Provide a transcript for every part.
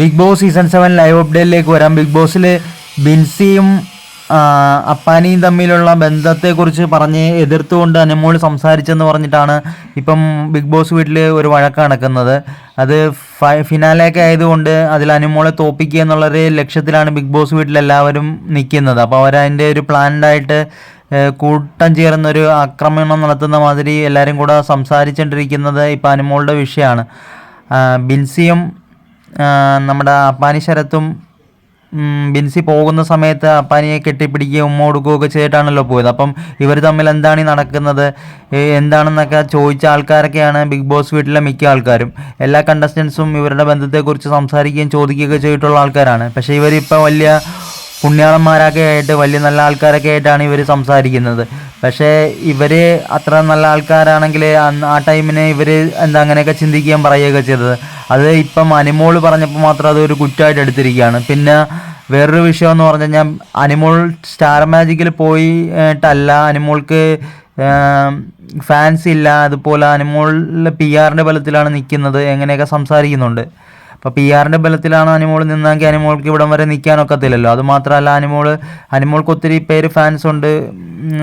Bigg Boss season seven live അപ്ഡേറ്റിലേക്ക് വരാം. Big ബോസിൽ ബിൻസിയും അപ്പാനിയും തമ്മിലുള്ള ബന്ധത്തെക്കുറിച്ച് പറഞ്ഞ് എതിർത്തുകൊണ്ട് അനുമോൾ സംസാരിച്ചെന്ന് പറഞ്ഞിട്ടാണ് ഇപ്പം ബിഗ് ബോസ് വീട്ടിൽ ഒരു വഴക്ക് നടക്കുന്നത്. അത് ഫിനാലേക്ക് ആയതുകൊണ്ട് അതിൽ അനുമോളെ തോപ്പിക്കുക എന്നുള്ളൊരു ലക്ഷ്യത്തിലാണ് ബിഗ് ബോസ് വീട്ടിൽ എല്ലാവരും നിൽക്കുന്നത്. അപ്പോൾ അവരതിന്റെ ഒരു പ്ലാൻഡായിട്ട് കൂട്ടം ചേർന്നൊരു ആക്രമണം നടത്തുന്ന മാതിരി എല്ലാവരും കൂടെ സംസാരിച്ചുകൊണ്ടിരിക്കുന്നത് ഇപ്പം അനുമോളുടെ വിഷയമാണ്. ബിൻസിയും നമ്മുടെ അപ്പാനി ശരത്തും ബിൻസി പോകുന്ന സമയത്ത് അപ്പാനിയെ കെട്ടിപ്പിടിക്കുകയും ഉമ്മ കൊടുക്കുകയൊക്കെ ചെയ്തിട്ടാണല്ലോ പോയത്. അപ്പം ഇവർ തമ്മിൽ എന്താണ് ഈ നടക്കുന്നത്? എന്താണെന്നൊക്കെ ചോദിച്ച ആൾക്കാരൊക്കെയാണ് ബിഗ് ബോസ് വീട്ടിലെ മിക്ക ആൾക്കാരും. എല്ലാ കണ്ടസ്റ്റൻസും ഇവരുടെ ബന്ധത്തെക്കുറിച്ച് സംസാരിക്കുകയും ചോദിക്കുകയൊക്കെ ചെയ്തിട്ടുള്ള ആൾക്കാരാണ്. പക്ഷേ ഇവരിപ്പോൾ വലിയ പുണ്യാളന്മാരൊക്കെ ആയിട്ട് വലിയ നല്ല ആൾക്കാരൊക്കെ ആയിട്ടാണ് ഇവർ സംസാരിക്കുന്നത്. പക്ഷേ ഇവർ അത്ര നല്ല ആൾക്കാരാണെങ്കിൽ ആ ടൈമിന് ഇവർ എന്താ അങ്ങനെയൊക്കെ ചിന്തിക്കാൻ പറയുകയൊക്കെ ചെയ്തത്. അത് ഇപ്പം അനിമോൾ പറഞ്ഞപ്പോൾ മാത്രം അതൊരു കുറ്റമായിട്ട് എടുത്തിരിക്കുകയാണ്. പിന്നെ വേറൊരു വിഷയം എന്ന് പറഞ്ഞു കഴിഞ്ഞാൽ അനിമോൾ സ്റ്റാർ മാജിക്കിൽ പോയിട്ടല്ല അനിമോൾക്ക് ഫാൻസ് ഇല്ല. അതുപോലെ അനിമോളിലെ പി ആറിന്റെ ബലത്തിലാണ് നിൽക്കുന്നത്. എങ്ങനെയൊക്കെ സംസാരിക്കുന്നുണ്ട്. അപ്പോൾ പി ആറിന്റെ ബലത്തിലാണ് അനിമോൾ നിന്നെങ്കിൽ അനിമോൾക്ക് ഇവിടം വരെ നിൽക്കാൻ നിൽക്കാനൊക്കത്തില്ലല്ലോ അത് മാത്രമല്ല അനിമോൾ അനിമോൾക്ക് ഒത്തിരി പേര് ഫാൻസ് ഉണ്ട്.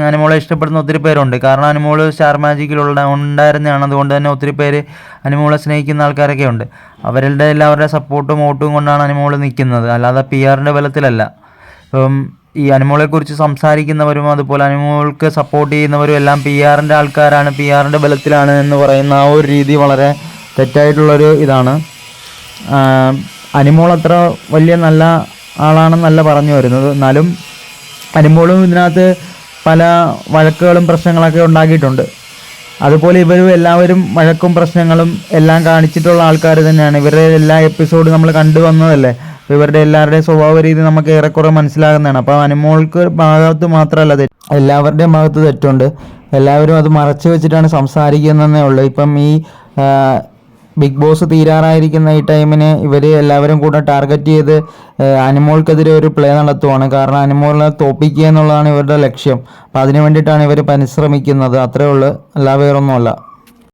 അനിമോളെ ഇഷ്ടപ്പെടുന്ന ഒത്തിരി പേരുണ്ട്. കാരണം അനിമോൾ സ്റ്റാർ മാജിക്കിലുള്ള ഉണ്ടായിരുന്നതാണ്. അതുകൊണ്ട് തന്നെ ഒത്തിരി പേര് അനിമോളെ സ്നേഹിക്കുന്ന ആൾക്കാരൊക്കെ ഉണ്ട്. അവരുടെ എല്ലാവരുടെ സപ്പോർട്ടും വോട്ടും കൊണ്ടാണ് അനിമോൾ നിൽക്കുന്നത് അല്ലാതെ പി ആറിന്റെ ബലത്തിലല്ല. ഇപ്പം ഈ അനിമോളെക്കുറിച്ച് സംസാരിക്കുന്നവരും അതുപോലെ അനിമോൾക്ക് സപ്പോർട്ട് ചെയ്യുന്നവരും എല്ലാം പി ആറിന്റെ ആൾക്കാരാണ്. പി ആറിന്റെ ബലത്തിലാണ് എന്ന് പറയുന്ന ആ ഒരു രീതി വളരെ തെറ്റായിട്ടുള്ളൊരു ഇതാണ്. അനിമോൾ അത്ര വലിയ നല്ല ആളാണെന്നല്ല പറഞ്ഞു വരുന്നത്. എന്നാലും അനിമോളും ഇതിനകത്ത് പല വഴക്കുകളും പ്രശ്നങ്ങളൊക്കെ ഉണ്ടാക്കിയിട്ടുണ്ട്. അതുപോലെ ഇവരും എല്ലാവരും വഴക്കും പ്രശ്നങ്ങളും എല്ലാം കാണിച്ചിട്ടുള്ള ആൾക്കാർ തന്നെയാണ്. ഇവരുടെ എല്ലാ എപ്പിസോഡും നമ്മൾ കണ്ടു വന്നതല്ലേ? അപ്പോൾ ഇവരുടെ എല്ലാവരുടെയും സ്വഭാവ രീതി നമുക്ക് ഏറെക്കുറെ മനസ്സിലാകുന്നതാണ്. അപ്പോൾ അനിമോൾക്ക് ഭാഗത്ത് മാത്രമല്ല എല്ലാവരുടെയും ഭാഗത്ത് തെറ്റുണ്ട്. എല്ലാവരും അത് മറച്ചു വെച്ചിട്ടാണ് സംസാരിക്കുന്നതെന്നേ ഉള്ളൂ. ഇപ്പം ഈ ബിഗ് ബോസ് തീരാറായിരിക്കുന്ന ഈ ടൈമിന് ഇവർ എല്ലാവരും കൂടെ ടാർഗറ്റ് ചെയ്ത് അനിമോൾക്കെതിരെ ഒരു പ്ലേ നടത്തുവാണ്. കാരണം അനിമോളിനെ തോപ്പിക്കുക എന്നുള്ളതാണ് ഇവരുടെ ലക്ഷ്യം. അപ്പോൾ അതിനു വേണ്ടിയിട്ടാണ് ഇവർ പരിശ്രമിക്കുന്നത്. അത്രയേ ഉള്ളൂ. അല്ല വേറൊന്നുമല്ല.